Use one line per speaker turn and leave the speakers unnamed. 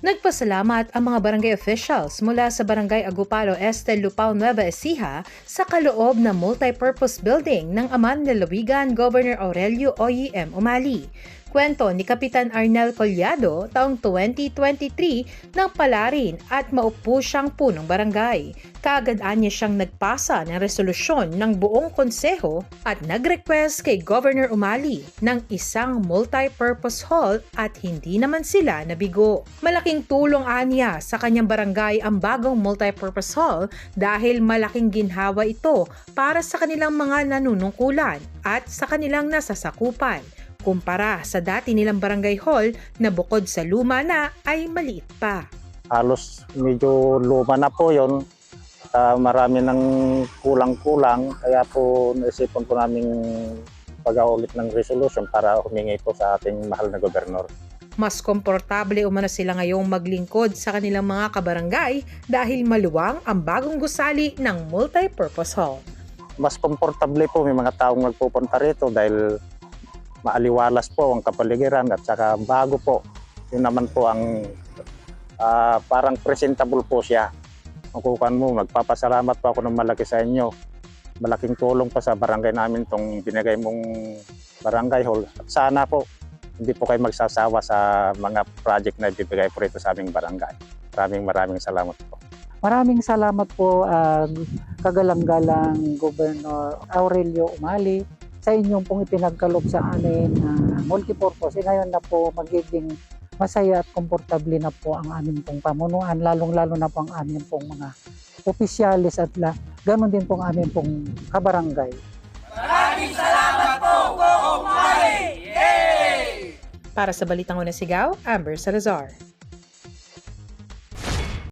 Nagpasalamat ang mga barangay officials mula sa Barangay Agupalo Este Lupao Nueva Ecija sa kaloob ng multipurpose building ng Aman de Lawigan Governor Aurelio Oyem Umali. Kwento ni Kapitan Arnel Collado taong 2023 nang palarin at maupo siyang punong barangay. Kaagad-an niya siyang nagpasa ng resolusyon ng buong konseho at nag-request kay Governor Umali ng isang multi-purpose hall at hindi naman sila nabigo. Malaking tulong aniya sa kanyang barangay ang bagong multi-purpose hall dahil malaking ginhawa ito para sa kanilang mga nanunungkulan at sa kanilang nasasakupan kumpara sa dati nilang barangay hall na bukod sa luma na ay maliit pa.
halos medyo luma na po yon. Ah, marami ng kulang-kulang kaya po naisipan po namin pag-aulit ng resolution para humingi po sa ating mahal na gobernador.
Mas komportable umano sila ngayong maglingkod sa kanilang mga kabarangay dahil maluwang ang bagong gusali ng multi-purpose hall.
Mas komportable po may mga taong nagpupunta rito dahil maaliwalas po ang kapaligiran at saka bago po. Yun naman po ang ah, parang presentable po siya. Makukuhan mo, magpapasalamat po ako ng malaki sa inyo. Malaking tulong pa sa barangay namin tong binigay mong barangay hall. At sana po, hindi po kayo magsasawa sa mga project na ibibigay po rito sa aming barangay. Maraming maraming salamat po.
Maraming salamat po um, kagalang-galang Governor Aurelio Umali sa inyong pong ipinagkaloob sa amin na multipurpose. E ngayon na po magiging masaya at komportable na po ang aming pong pamunuan, lalong-lalo na po ang aming pong mga opisyalis at la, ganun din po ang aming pong kabarangay.
Para sa Balitang Unang Sigaw, Amber Salazar.